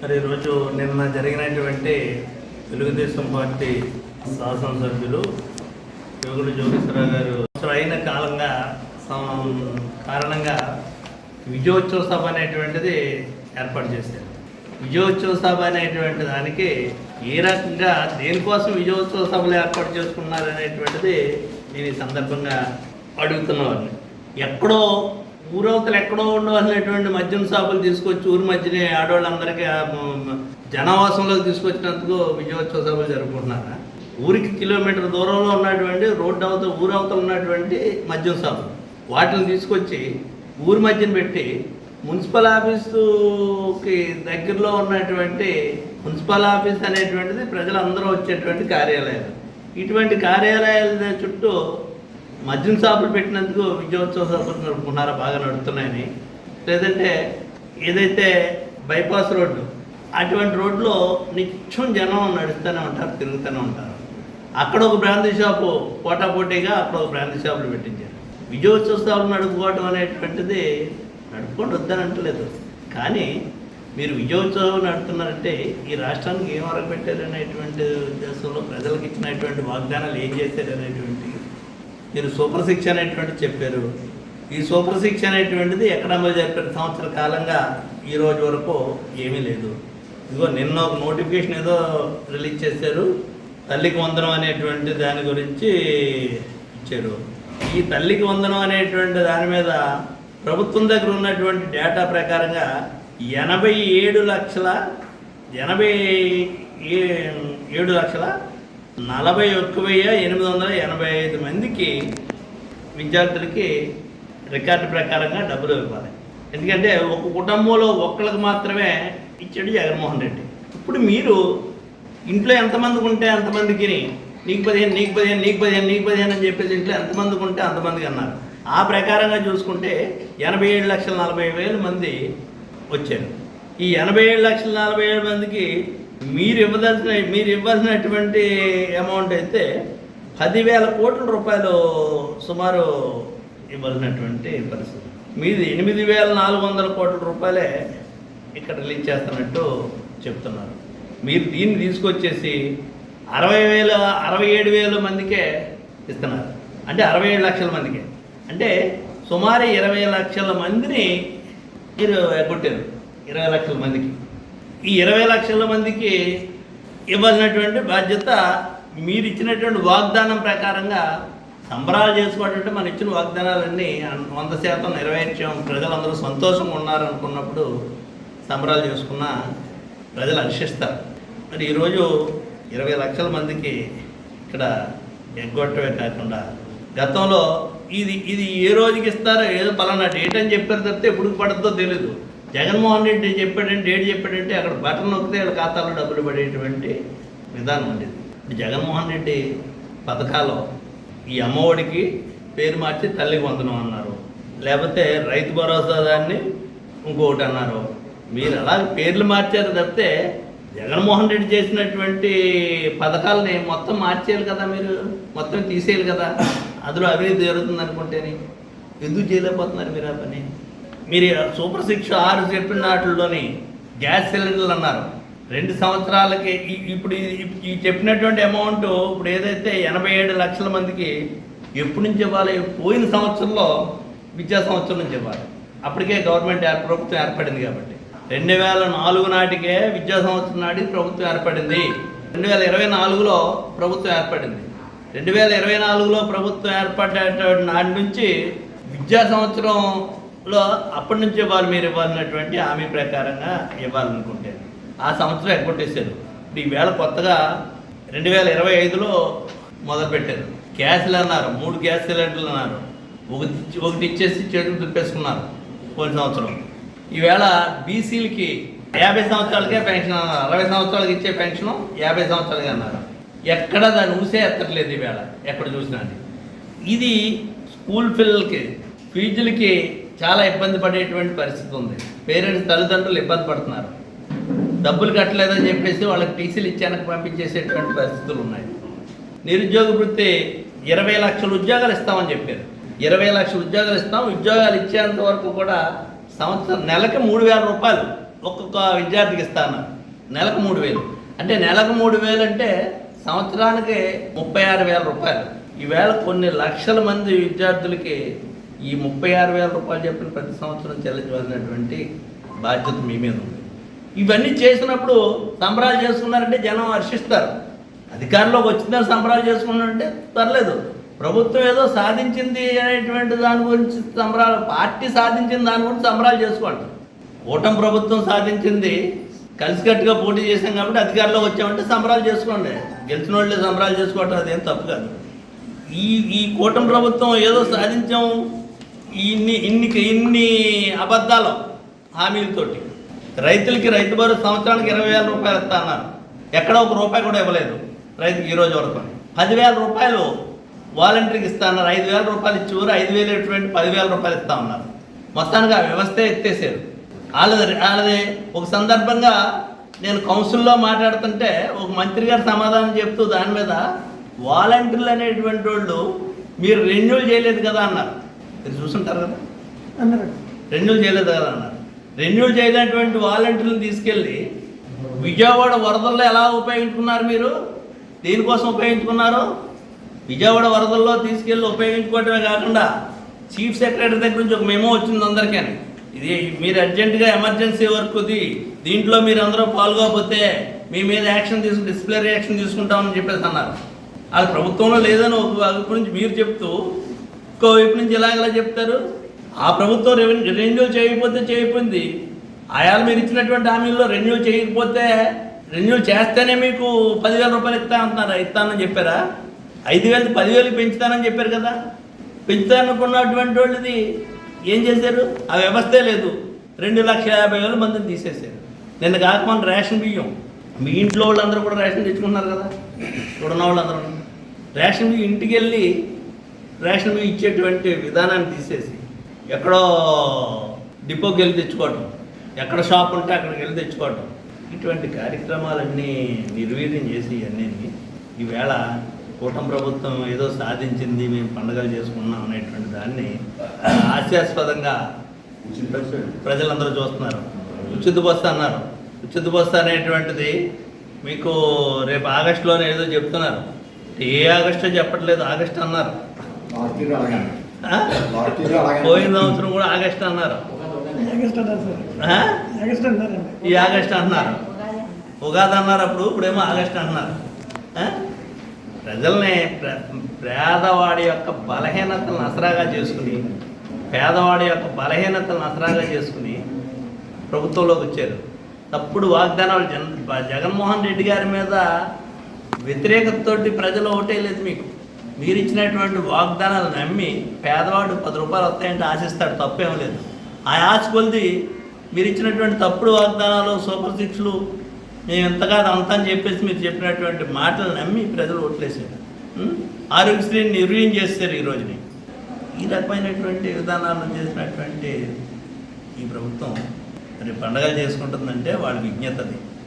మరి ఈరోజు నిన్న జరిగినటువంటి తెలుగుదేశం పార్టీ శాసనసభ్యులు యోగులు జోగేశ్వరరావు గారు. అయిన కాలంగా కారణంగా విజయోత్సవ సభ అనేటువంటిది ఏర్పాటు చేశారు. విజయోత్సవ సభ అనేటువంటి దానికి ఏ రకంగా దేనికోసం విజయోత్సవ సభలు ఏర్పాటు చేసుకున్నారు అనేటువంటిది నేను ఈ సందర్భంగా అడుగుతున్నవాడిని ఎక్కడో ఊరవతలు ఎక్కడో ఉండవలసినటువంటి మద్యం షాపులు తీసుకొచ్చి ఊరి మధ్యనే ఆడవాళ్ళందరికీ ఆ తీసుకొచ్చినందుకు విజయోత్సవ సభలు జరుపుకుంటున్నారా? ఊరికి కిలోమీటర్ దూరంలో ఉన్నటువంటి రోడ్డు అవతల ఊరవతలు ఉన్నటువంటి మద్యం షాపులు. వాటిని తీసుకొచ్చి ఊరి మధ్యన పెట్టి మున్సిపల్ ఆఫీసుకి దగ్గరలో ఉన్నటువంటి మున్సిపల్ ఆఫీస్ అనేటువంటిది ప్రజలందరూ వచ్చేటువంటి కార్యాలయాలు. ఇటువంటి కార్యాలయాల చుట్టూ మద్యం షాపులు పెట్టినందుకు విజయోత్సవ సభలు నడుపుకున్నారా బాగా నడుస్తున్నాయని. లేదంటే ఏదైతే బైపాస్ రోడ్డు అటువంటి రోడ్లో నిత్యం జనం నడుస్తూనే ఉంటారు తిరుగుతూనే ఉంటారు. అక్కడ ఒక బ్రాంతి షాపు పోటాపోటీగా అక్కడ ఒక బ్రాంతి షాపులు పెట్టించారు. విజయోత్సవ సభలు నడుపుకోవడం అనేటువంటిది నడుపుకోండి వద్దని అంటలేదు. కానీ మీరు విజయోత్సవం నడుపుతున్నారంటే ఈ రాష్ట్రానికి ఏం వరకు పెట్టారు అనేటువంటి ఉద్దేశంలో ప్రజలకు ఇచ్చినటువంటి వాగ్దానాలు ఏం చేశారు అనేటువంటి మీరు సూపర్ శిక్ష అనేటువంటి చెప్పారు. ఈ సూపర్ శిక్ష అనేటువంటిది ఎక్కడ అమలు జరిపిన సంవత్సర కాలంగా ఈ రోజు వరకు ఏమీ లేదు. ఇదిగో నిన్న ఒక నోటిఫికేషన్ ఏదో రిలీజ్ చేశారు. తల్లికి వందనం అనేటువంటి దాని గురించి ఇచ్చారు. ఈ తల్లికి వందనం అనేటువంటి దాని మీద ప్రభుత్వం దగ్గర ఉన్నటువంటి డేటా ప్రకారంగా ఎనభై ఏడు లక్షల ఎనభై ఏ- ఏడు లక్షల నలభై ఒక్క వెయ్యి ఎనిమిది వందల ఎనభై ఐదు మందికి విద్యార్థులకి రికార్డు ప్రకారంగా డబ్బులు ఇవ్వాలి. ఎందుకంటే ఒక కుటుంబంలో ఒక్కళ్ళకి మాత్రమే ఇచ్చాడు జగన్మోహన్ రెడ్డి. ఇప్పుడు మీరు ఇంట్లో ఎంతమందికి ఉంటే అంతమందికి నీకు పదిహేను నీకు పదిహేను నీకు పదిహేను నీకు పదిహేను అని చెప్పేసి ఇంట్లో ఎంతమందికి ఉంటే అంతమందికి అన్నారు. ఆ ప్రకారంగా చూసుకుంటే ఎనభై ఏడు లక్షల నలభై వేల మంది వచ్చారు. ఈ ఎనభై ఏడు లక్షల నలభై ఏడు మందికి మీరు ఇవ్వదలసిన మీరు ఇవ్వాల్సినటువంటి అమౌంట్ అయితే పదివేల కోట్ల రూపాయలు సుమారు ఇవ్వాల్సినటువంటి పరిస్థితి. మీది ఎనిమిది వేల నాలుగు వందల కోట్ల రూపాయలే ఇక్కడ రిలీజ్ చేస్తున్నట్టు చెప్తున్నారు. మీరు దీన్ని తీసుకొచ్చేసి అరవై వేల అరవై ఏడు వేల మందికే ఇస్తున్నారు. అంటే అరవై ఏడు లక్షల మందికే. అంటే సుమారు ఇరవై లక్షల మందిని మీరు కొట్టారు ఇరవై లక్షల మందికి. ఈ ఇరవై లక్షల మందికి ఇవ్వాల్సినటువంటి బాధ్యత మీరు ఇచ్చినటువంటి వాగ్దానం ప్రకారంగా సంబరాలు చేసుకోవాలంటే మనం ఇచ్చిన వాగ్దానాలన్నీ వంద శాతం నెరవేర్చాం. ప్రజలందరూ సంతోషంగా ఉన్నారనుకున్నప్పుడు సంబరాలు చేసుకున్న ప్రజలు హర్షిస్తారు. మరి ఈరోజు ఇరవై లక్షల మందికి ఇక్కడ ఎగ్గొట్టమే కాకుండా గతంలో ఇది ఇది ఏ రోజుకి ఇస్తారో ఏదో పలానా డేట్ అని చెప్పారు తప్పితే ఎప్పుడు పడుతుందో తెలియదు జగన్మోహన్ రెడ్డి చెప్పాడంటే డేట్ చెప్పాడంటే అక్కడ బటన్ నొక్కితే వాళ్ళ ఖాతాలో డబ్బులు పడేటువంటి విధానం ఉండేది. ఇప్పుడు జగన్మోహన్ రెడ్డి పథకాలు ఈ అమ్మఒడికి పేరు మార్చి తల్లికి వందనం అన్నారు. లేకపోతే రైతు భరోసా దాన్ని ఇంకొకటి అన్నారు. మీరు అలా పేర్లు మార్చారు తప్పితే జగన్మోహన్ రెడ్డి చేసినటువంటి పథకాలని మొత్తం మార్చేయాలి కదా మీరు? మొత్తం తీసేయాలి కదా? అందులో అవినీతి జరుగుతుంది అనుకుంటేనే ఎందుకు చేయలేకపోతున్నారు మీరు ఆ పని? మీరు సూపర్ శిక్ష ఆరు చెప్పిన వాటిల్లోని గ్యాస్ సిలిండర్లు అన్నారు. రెండు సంవత్సరాలకి ఇప్పుడు ఈ- చెప్పినటువంటి అమౌంట్ ఇప్పుడు ఏదైతే ఎనభై ఏడు లక్షల మందికి ఎప్పటి నుంచి ఇవ్వాలి? పోయిన సంవత్సరంలో విద్యా సంవత్సరం నుంచి ఇవ్వాలి. అప్పటికే గవర్నమెంట్ ప్రభుత్వం ఏర్పడింది కాబట్టి. రెండు వేల నాలుగు నాటికే విద్యా సంవత్సరం నాటి ప్రభుత్వం ఏర్పడింది. రెండు వేల ఇరవై నాలుగులో ప్రభుత్వం ఏర్పడింది. రెండు వేల ఇరవై నాలుగులో ప్రభుత్వం ఏర్పడేటువంటి నాటి నుంచి విద్యా సంవత్సరం లో అప్పటి నుంచి ఇవ్వాలి మీరు ఇవ్వాలన్నటువంటి హామీ ప్రకారంగా ఇవ్వాలనుకుంటే ఆ సంవత్సరం ఎగ్గొట్టేశారు. ఇప్పుడు ఈవేళ కొత్తగా రెండు వేల ఇరవై ఐదులో మొదలుపెట్టారు. గ్యాస్లు అన్నారు మూడు గ్యాస్ సిలిండర్లు అన్నారు. ఒకటి ఒకటి ఇచ్చేసి చేతులు దుప్పేసుకున్నారు పోయిన సంవత్సరం. ఈవేళ బీసీలకి యాభై సంవత్సరాలకే పెన్షన్ అన్నారు. అరవై సంవత్సరాలకి ఇచ్చే పెన్షన్ యాభై సంవత్సరాలకి అన్నారు. ఎక్కడ దాన్ని ఊసే ఎత్తట్లేదు ఈవేళ ఎక్కడ చూసినా ఇది స్కూల్ పిల్లలకి ఫీజులకి చాలా ఇబ్బంది పడేటువంటి పరిస్థితి ఉంది. పేరెంట్స్ తల్లిదండ్రులు ఇబ్బంది పడుతున్నారు. డబ్బులు కట్టలేదని చెప్పేసి వాళ్ళకి టీసీలు ఇచ్చానికి పంపించేసేటువంటి పరిస్థితులు ఉన్నాయి. నిరుద్యోగ వృత్తి ఇరవై లక్షల ఉద్యోగాలు ఇస్తామని చెప్పారు. ఇరవై లక్షల ఉద్యోగాలు ఇస్తాం. ఉద్యోగాలు ఇచ్చేంత వరకు కూడా సంవత్సరం నెలకి మూడు వేల రూపాయలు ఒక్కొక్క విద్యార్థికి ఇస్తాను నెలకు మూడు వేలు. అంటే నెలకు మూడు వేలు అంటే సంవత్సరానికి ముప్పై ఆరు వేల రూపాయలు. ఈవేళ కొన్ని లక్షల మంది విద్యార్థులకి ఈ ముప్పై ఆరు వేల రూపాయలు చెప్పిన ప్రతి సంవత్సరం చెల్లించవలసినటువంటి బాధ్యత మీ మీద ఉంది. ఇవన్నీ చేసినప్పుడు సంబరాలు చేసుకున్నారంటే జనం హర్షిస్తారు. అధికారంలోకి వచ్చిందని సంబరాలు చేసుకున్నారంటే పర్లేదు. ప్రభుత్వం ఏదో సాధించింది అనేటువంటి దాని గురించి సంబరాలు పార్టీ సాధించిన దాని గురించి సంబరాలు చేసుకోండి కూటమి ప్రభుత్వం సాధించింది కలిసికట్టుగా పోటీ చేసాం కాబట్టి అధికారంలోకి వచ్చామంటే సంబరాలు చేసుకోండి. గెలిచిన వాళ్ళే సంబరాలు చేసుకోవటం అదేం తప్పు కాదు. ఈ ఈ కూటమి ప్రభుత్వం ఏదో సాధించాము ఇన్ని ఇన్ని ఇన్ని అబద్ధాలు హామీలతోటి. రైతులకి రైతు భరోసా సంవత్సరానికి ఇరవై వేల రూపాయలు ఇస్తా అన్నారు. ఎక్కడ ఒక రూపాయి కూడా ఇవ్వలేదు రైతుకి ఈరోజు వరకు. పదివేల రూపాయలు వాలంటీర్కి ఇస్తా అన్నారు. ఐదు వేల రూపాయలు ఇచ్చి ఐదు వేలు ఎటువంటి పదివేల రూపాయలు ఇస్తా ఉన్నారు మొత్తానికి ఆ వ్యవస్థే ఎత్తేసారు. వాళ్ళది వాళ్ళది ఒక సందర్భంగా నేను కౌన్సిల్లో మాట్లాడుతుంటే ఒక మంత్రి గారు సమాధానం చెప్తూ దాని మీద వాలంటీర్లు అనేటువంటి వాళ్ళు మీరు రెన్యూల్ చేయలేదు కదా అన్నారు. మీరు చూసుంటారు కదా? అన్నారు. రెన్యూల్ చేయలేదు కదా అన్నారు రెన్యూల్ చేయనటువంటి వాలంటీర్లను తీసుకెళ్ళి విజయవాడ వరదల్లో ఎలా ఉపయోగించుకున్నారు మీరు? దేనికోసం ఉపయోగించుకున్నారు? విజయవాడ వరదల్లో తీసుకెళ్ళి ఉపయోగించుకోవటమే కాకుండా చీఫ్ సెక్రటరీ దగ్గర నుంచి ఒక మెమో వచ్చింది అందరికీ ఇది మీరు అర్జెంటుగా ఎమర్జెన్సీ వర్క్ ఇది దీంట్లో మీరు అందరూ పాల్గొకపోతే మీ మీద యాక్షన్ తీసుకు డిస్ప్లే యాక్షన్ తీసుకుంటామని చెప్పేసి అన్నారు. అది ప్రభుత్వంలో లేదని ఒక నుంచి మీరు చెప్తూ ఇంకోవైపు నుంచి ఇలాగలా చెప్తారు. ఆ ప్రభుత్వం రెవెన్యూ రెన్యూ చేయకపోతే చేయకపోయింది. ఆయాలు మీరు ఇచ్చినటువంటి హామీల్లో రెన్యూ చేయకపోతే రెన్యూ చేస్తేనే మీకు పదివేల రూపాయలు ఇస్తా అంటున్నారు. ఇస్తానని చెప్పారా? ఐదు వేలు పదివేలు పెంచుతానని చెప్పారు కదా. పెంచుతాననుకున్నటువంటి వాళ్ళది ఏం చేశారు? ఆ వ్యవస్థే లేదు. రెండు లక్షల యాభై వేల మందిని తీసేశారు. నిన్న కాక రేషన్ బియ్యం. మీ ఇంట్లో వాళ్ళందరూ కూడా రేషన్ తెచ్చుకున్నారు కదా. ఇక్కడ ఉన్న వాళ్ళందరూ రేషన్ బియ్యం ఇంటికి వెళ్ళి రేషన్ బియ్యం ఇచ్చేటువంటి విధానాన్ని తీసేసి ఎక్కడో డిపోకి వెళ్ళి తెచ్చుకోవటం ఎక్కడ షాప్ ఉంటే అక్కడికి వెళ్ళి తెచ్చుకోవటం. ఇటువంటి కార్యక్రమాలన్నీ నిర్వీర్యం చేసి అన్నీ ఈవేళ కూటమి ప్రభుత్వం ఏదో సాధించింది మేము పండుగలు చేసుకున్నాం అనేటువంటి దాన్ని హాస్యాస్పదంగా ప్రజలందరూ చూస్తున్నారు. ఉచిత బస్సు అన్నారు. ఉచిత బస్సు అనేటువంటిది మీకు రేపు ఆగస్టులోనే ఏదో చెప్తున్నారు. ఏ ఆగస్టో చెప్పట్లేదు ఆగస్ట్ అన్నారు. పోయిన సంవత్సరం కూడా ఆగస్ట్ అన్నారు. ఆగస్ట్ అన్నారు సార్. ఆ? ఆగస్ట్ అన్నారండి. ఈ ఆగస్ట్ అన్నారు. ఉగాది అన్నారు అప్పుడు ఇప్పుడేమో ఆగస్ట్ అంటున్నారు ఆ? ప్రజల్ని ప్ర- పేదవాడి యొక్క బలహీనతలను అసరాగా చేసుకుని పేదవాడి యొక్క బలహీనతలను అసరాగా చేసుకుని ప్రభుత్వంలోకి వచ్చారు. తప్పుడు వాగ్దానాలు జన్ జగన్మోహన్ రెడ్డి గారి మీద వ్యతిరేకతతోటి ప్రజలు ఓటే లేదు మీకు. మీరు ఇచ్చినటువంటి వాగ్దానాలు నమ్మి పేదవాడు పది రూపాయలు వస్తాయంటే ఆశిస్తాడు తప్పేం లేదు. ఆ ఆశ కొలిది మీరు ఇచ్చినటువంటి తప్పుడు వాగ్దానాలు సూపర్ సిక్స్లు మేము ఎంత కాదు అంత అని చెప్పేసి మీరు చెప్పినటువంటి మాటలు నమ్మి ప్రజలు ఓట్లేసారు ఆరోగ్యశ్రీని నిర్వీర్యం చేస్తారు ఈ రోజుని. ఈ రకమైనటువంటి విధానాలను చేసినటువంటి ఈ ప్రభుత్వం మరి పండగలు చేసుకుంటుందంటే వాళ్ళ విజ్ఞతది.